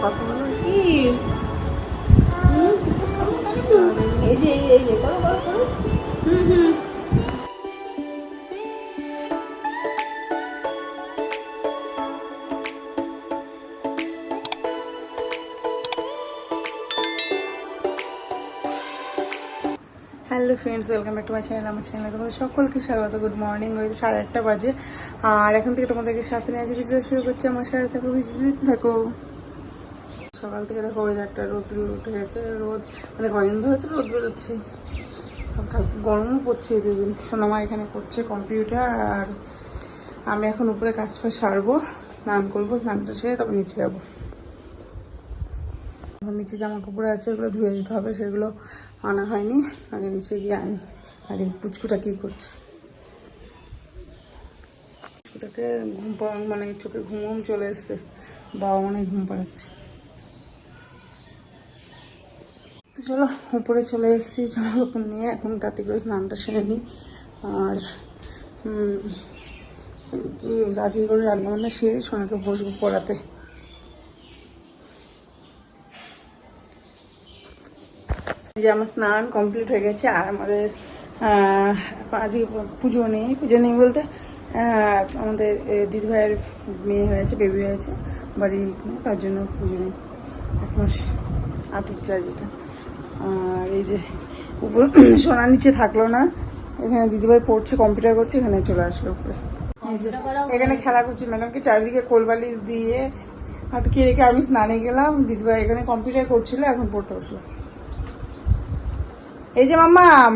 Hello friends welcome back to my channel আমার চ্যানেলে তোমাদের সকলকে স্বাগত। গুড মর্নিং হয়েছে সাড়ে আটটা বাজে। আর এখন থেকে তোমাদেরকে সাথে নিয়ে আজ ভিডিও শুরু করছি। আমার সাথে থাকো ভিডিও থাকো। সকাল থেকে দেখো ওয়েদারটা রোদ উঠে গেছে। রোদ মানে কদিন ধরে তো রোদ বেরোচ্ছে। গরমও পড়ছে দুদিন। আমার এখানে করছে কম্পিউটার আর আমি এখন উপরে কাজ ফাজ সারবো, স্নান করব, স্নানটা সেরে তারপর নিচে যাব। নিচে জামা কাপড় আছে, ওগুলো ধুয়ে দিতে হবে, সেগুলো আনা হয়নি। আগে নিচে গিয়ে আনি। আর এই পুচকুটা কী করছে? পুচকুটাকে ঘুম মানে চোখে ঘুম ঘুম চলে এসছে। বাবা মনে ঘুম পাড়াচ্ছে তো চলো উপরে চলে এসেছি। জামা কাপড় নিয়ে এখন তাতে করে স্নানটা সেরে নিই। আর উম, করে রান্না বান্না সেরে সোনাকে বসবো পড়াতে। যে আমার স্নান কমপ্লিট হয়ে গেছে আর আমাদের আজকে পুজো নেই। পুজো নেই বলতে আমাদের দিদিভাইয়ের মেয়ে হয়েছে বেবি হয়েছে বাড়ি তার জন্য পুজো নেই। এক মাস আতুর চাই যেটা। আর এই যে উপর সোনার নিচে থাকল না এখানে দিদিভাই পড়ছে কম্পিউটার করছে এখানে চলে আসলো উপরে। এখানে খেলা করছি ম্যাডামকে চারিদিকে কোলবালিশ দিয়ে আটকে রেখে আমি স্নানে গেলাম দিদিভাই এখানে কম্পিউটার করছিল এখন পড়তে বসল। এই যে মাম্মাম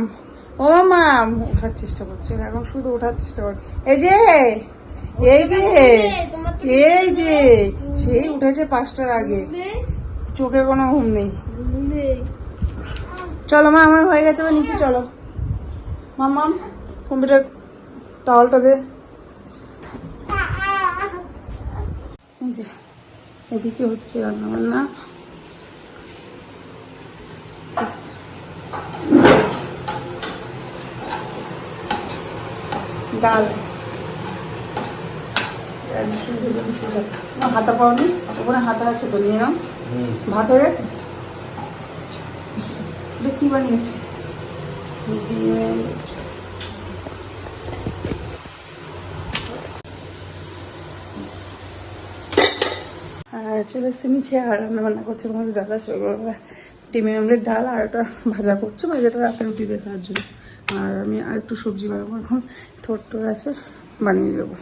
ও মাম্মাম ওঠার চেষ্টা করছে এখন শুধু ওঠার চেষ্টা কর। এই যে এই যে এই যে সেই উঠেছে পাঁচটার আগে। চোখে কোনো ঘুম নেই। চলো মা আমার হয়ে গেছে এবার নিচে চলো। মাম্মাম কম্পিউটার টাওয়ালটা দে। এদিকে হচ্ছে রান্না বান্না ডাল। হাতা পাওনি ওখানে হাতা আছে তো নিয়ে নাও। ভাত হয়ে গেছে? এটা কি দিয়ে আর চলে এসছে নিচে, আর রান্না বান্না করছে দাদা, সকালবেলা ডিমের আমলের ডাল আর ওটা ভাজা করছে। ভাজাটা রাতে রুটি দিয়ে খাওয়ার জন্য। আর আমি আর একটু সবজি বানাবো এখন। থোট্টো আছে, বানিয়ে দেবো।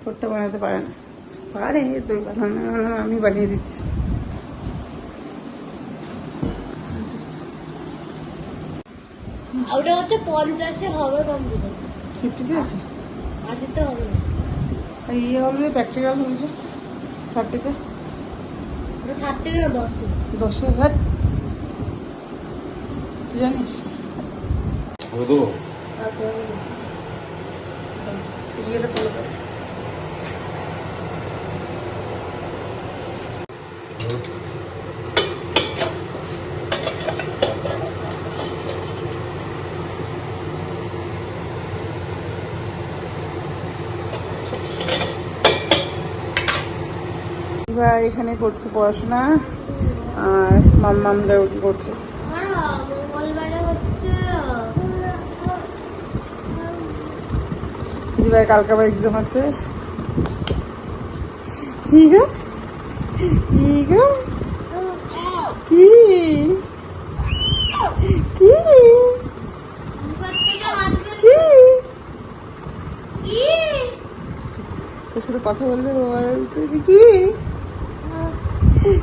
থোটটা বানাতে পারে না। পারে তুই বানানো আমি বানিয়ে দিচ্ছি। ওটা হচ্ছে পঞ্চাশে হবে কম্পিউটার ফিফটিতে আছে আশিতে হবে না। ইয়ে হলে প্র্যাকটিক্যাল হয়েছে? থার্টিতে ওটা থার্টি না দশে। দশ হাজার তুই জানিস? দেবো ইয়েটা তুলে দেবো ভাই এখানে করছে পড়াশোনা আর মাম্মাম কি করছে? দিদিভাই কালকে আবার এক্সাম আছে। কি গো? কি গো? কি? কি? কি? তোর সাথে কথা বললে বাবার তুই কি?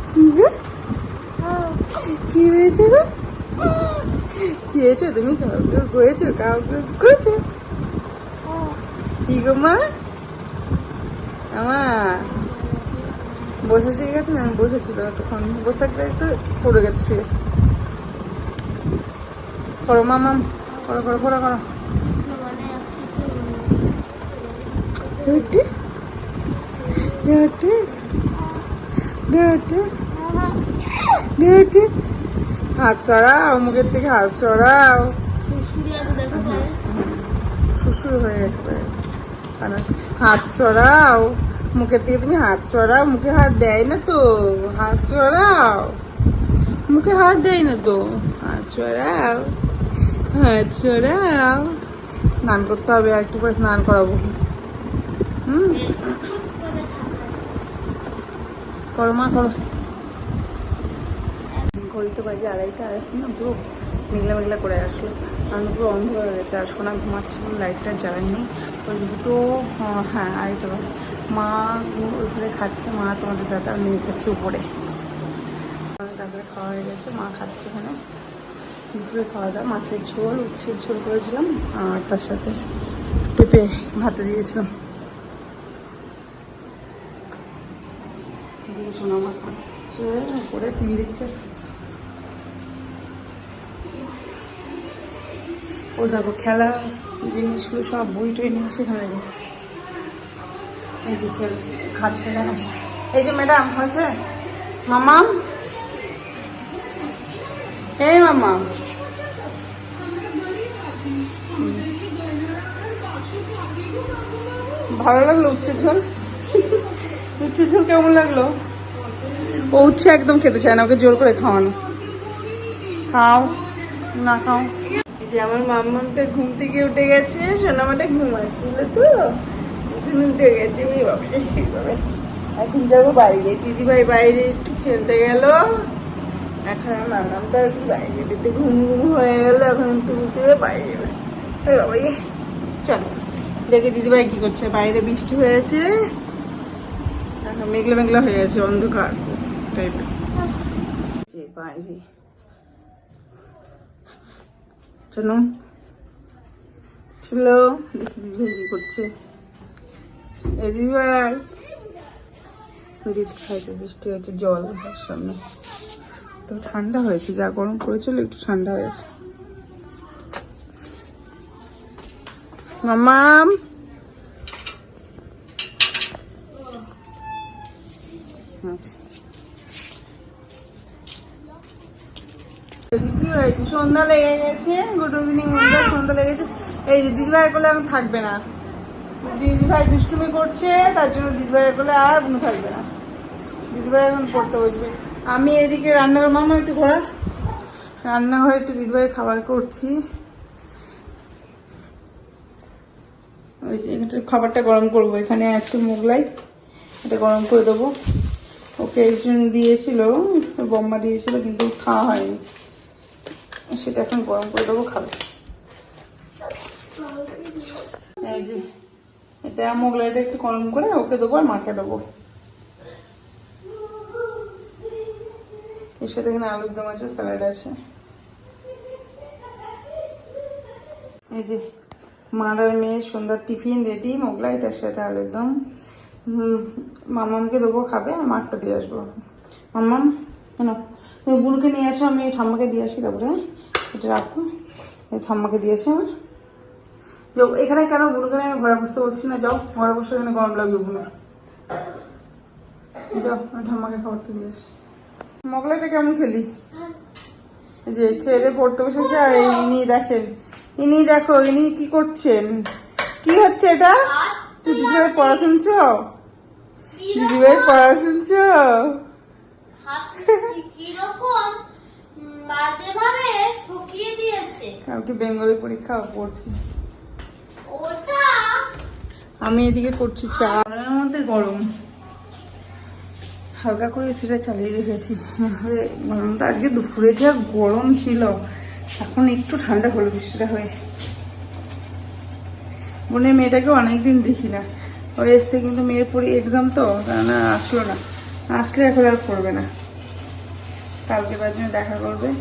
কি গো কি হয়েছে? গো কি হয়েছে তুমি কাউকে করেছ কাউকে করেছ কি গো মা আমার বসে শিখে গেছে না বসেছিল তখন বসে থাকতে একটু পড়ে গেছে শুয়ে করো মামাম করো করো করো করো ডেটে ডেটে হাত সরাও, মুখের থেকে হাত সরাও। শ্বশুর হয়ে গেছে। হাত সরাও, মুখের থেকে তুমি হাত সরাও, মুখে হাত দেয় না তো। হাত সরাও। মুখে হাত দেয় না তো। হাত সরাও হাত সরাও। স্নান করতে হবে আর একটু পরে স্নান করাবো। হুম? করো, মা, করো। ঘড়িতে বাজে আড়াইটা, আর না পুরো মেঘলা মেঘলা করে আসলো। আমি পুরো অন্ধকার হয়ে গেছে, আর সোনা ঘুমাচ্ছে লাইটটা জ্বালাইনি ওই দুটো হ্যাঁ আড়াইটা বাজে। মা ওইখানে খাচ্ছে, মা তোমাদের দাদা মেয়ে খাচ্ছে উপরে। তারপরে খাওয়া হয়ে গেছে, মা খাচ্ছে এখানে। দুপুরে খাওয়া দাওয়া, মাছের ঝোল, উচ্ছের ঝোল করেছিলাম, আর তার সাথে পেঁপে ভাতে দিয়েছিলাম। এদিকে সোনা মা। খাচ্ছে উপরে টিভি দেখছে। খাচ্ছে ও দেখো খেলা, জিনিসগুলো সব বই টই নিয়ে সেখানে রেখেছে এই যে খেলছে খাচ্ছে কেন? এই যে ম্যাডাম, হয়েছে? মামাম এই মামাম ভালো লাগল উচ্ছে ঝোল? উচ্ছে ঝোল কেমন লাগল? ও উচ্ছে একদম খেতে চায় না, ওকে জোর করে খাওয়ানো। খাও, না খাও। যে আমার মাম্মামটা ঘুম থেকে উঠে গেছে, সোনামাটা ঘুমাচ্ছিল তো, এখন উঠে গেছে। এখন যাব বাইরে। দিদি ভাই বাইরে একটু খেলতে গেল। এখন আমার মামামটা একটু বাইরে বেরোতে ঘুম ঘুম হয়ে গেল, এখন তুলতে বাইরে বাবা ইয়ে। চলো, দেখে দিদি ভাই কি করছে। বাইরে বৃষ্টি হয়েছে। এখন মেঘলা মেঘলা হয়ে গেছে, অন্ধকার। টাইপের যে বাইরে চলো চলো, দেখি করছে। এই দিদি দিদি খাইতে বৃষ্টি হয়েছে, জল সামনে। তো ঠান্ডা হয়েছে, যা গরম পড়েছিল, একটু ঠান্ডা হয়েছে। মামাম। আচ্ছা। কি হয়েছে সন্ধ্যা লেগে গেছে, গুড ইভিনিং বন্ধুরা, সন্ধ্যা লেগেছে এই দিদিভাই করলে এখন থাকবে না। দিদিভাই দুষ্টুমি করছে, তার জন্য দিদিভাই করলে আর কোনো থাকবে না। দিদিভাই এখন পড়তে বসবে। আমি এদিকে রান্নাঘর মামা একটু ঘোরা রান্নাঘরে একটু দিদিভাইয়ের খাবার করছি। খাবারটা গরম করব। এখানে আছে মোগলাই, এটা গরম করে দেবো। ওকে একজন দিয়েছিল, বম্মা দিয়েছিল, কিন্তু খাওয়া হয়নি। সেটা এখন গরম করে দেবো, খাবে। এই যে, এটা মোগলাইটা একটু গরম করে ওকে দেবো আর মাকে দেবো। এর সাথে এখানে আলুর দম আছে, স্যালাড আছে। এই যে মার আর মেয়ের সন্ধ্যার টিফিন রেডি, মোগলাই, তার সাথে আলুর দম। মামামকে দেবো, খাবে, আর মারটা দিয়ে আসব। মামাম, কেন? তুমি বুড়ুকে নিয়ে আসো আমি ঠাম্মাকে দিয়ে আসি, তারপরে? হ্যাঁ? এটা রাখো এই ঠাম্মাকে দিয়ে আমার। যাও, এখানে কেন নিয়ে আমি ঘরে বসতে বলছি না, যাও। ঘরে বসে এখানে গরম লাগবে মোগলাইটা কেমন খেলি? যে, খেয়ে পড়তে বসেছে আর ইনি দেখো, ইনি কি করছেন? কি হচ্ছে এটা? পড়া শুনছো? পড়া শুনছো? কালকে বেঙ্গলি পরীক্ষা পড়ছি। ওটা? আমি এদিকে করছি চা। মধ্যে গরম। হালকা করে সেটা চালিয়ে রেখেছি। গরমটা আজকে দুপুরে যা গরম ছিল এখন একটু ঠান্ডা হলো বৃষ্টিটা হয়ে। বোনের মেয়েটাকে অনেকদিন দেখি না। ও এসছে কিন্তু মেয়ের পরি এক্সাম তো না আসলো না। আসলে এখন আর করবে না। কালকে জন্য দেখা করবে।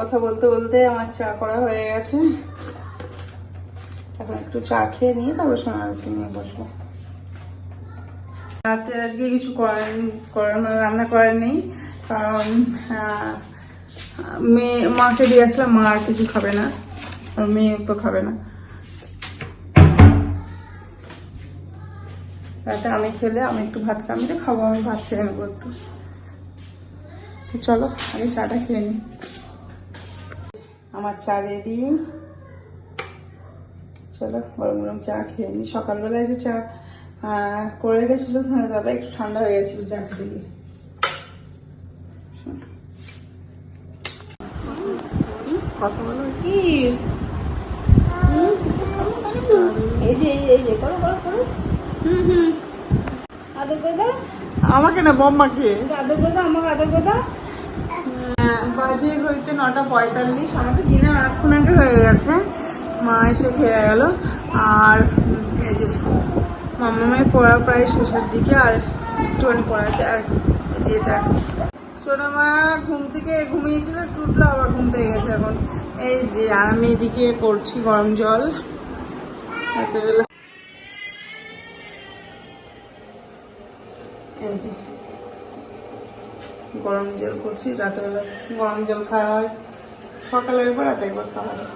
কথা বলতে বলতে আমার চা করা হয়ে গেছে। এখন একটু চা খেয়ে নিয়ে তারপর সোনারকে নিয়ে বসবো। রাতে আজকে কিছু করার মানে রান্না করার নেই, কারণ মেয়ে, মাকে দিয়ে আসলাম, মা আর কিছু খাবে না মেয়ে তো খাবে না। রাতে আমি খেলে, আমি একটু ভাত কামড়ে খাব, আমি ভাত খেয়ে নেব একটু। চলো, আগে চাটা খেয়ে নিই। আমার চা রেডি চলো গরম গরম চা খেয়ে নি। সকালবেলায় যে চা করে রেখেছিল দাদা একটু ঠান্ডা হয়ে গেছিল চা খেয়ে কথা বলো কি? এই যে এই- যে করো করো করো। হুম হুম। আদর করে দাও। আমাকে না বম্মাকে। আদর করে দাও আমাকে আদর করে দাও। হ্যাঁ, বাজে হইতে নটা পঁয়তাল্লিশ। আমাদের ডিনার অনেকক্ষণ আগে হয়ে গেছে। মা এসে খেয়ে গেল। আর এই যে মামামের পড়া প্রায় শেষের দিকে, আর একটুখানি পড়া আছে। আর যে এটা। সোনা মা ঘুম থেকে ঘুমিয়েছিল, টুটলো আবার ঘুম থেকে গেছে এখন। এই যে আর আমি এদিকে করছি গরম জল। রাতেবেলা এই যে। গরম জল করছি রাতেবেলা গরম জল খাওয়া হয়। সকালে একবার রাতে একবার খাওয়া হয়।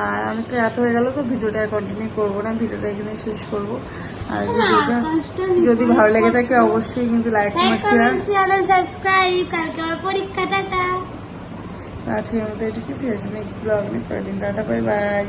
আর অনেকটা রাত হয়ে গেল তো ভিডিওটা কন্টিনিউ করব না ভিডিওটা এখানে শেষ করব। আর ভিডিওটা যদি ভালো লেগে থাকে অবশ্যই কিন্তু like comment share share subscribe কালকে আমার পরীক্ষা টাটা। আজকের মতো এটুকু ব্লগ নিয়ে। পরের দিন টাটা বাই বাই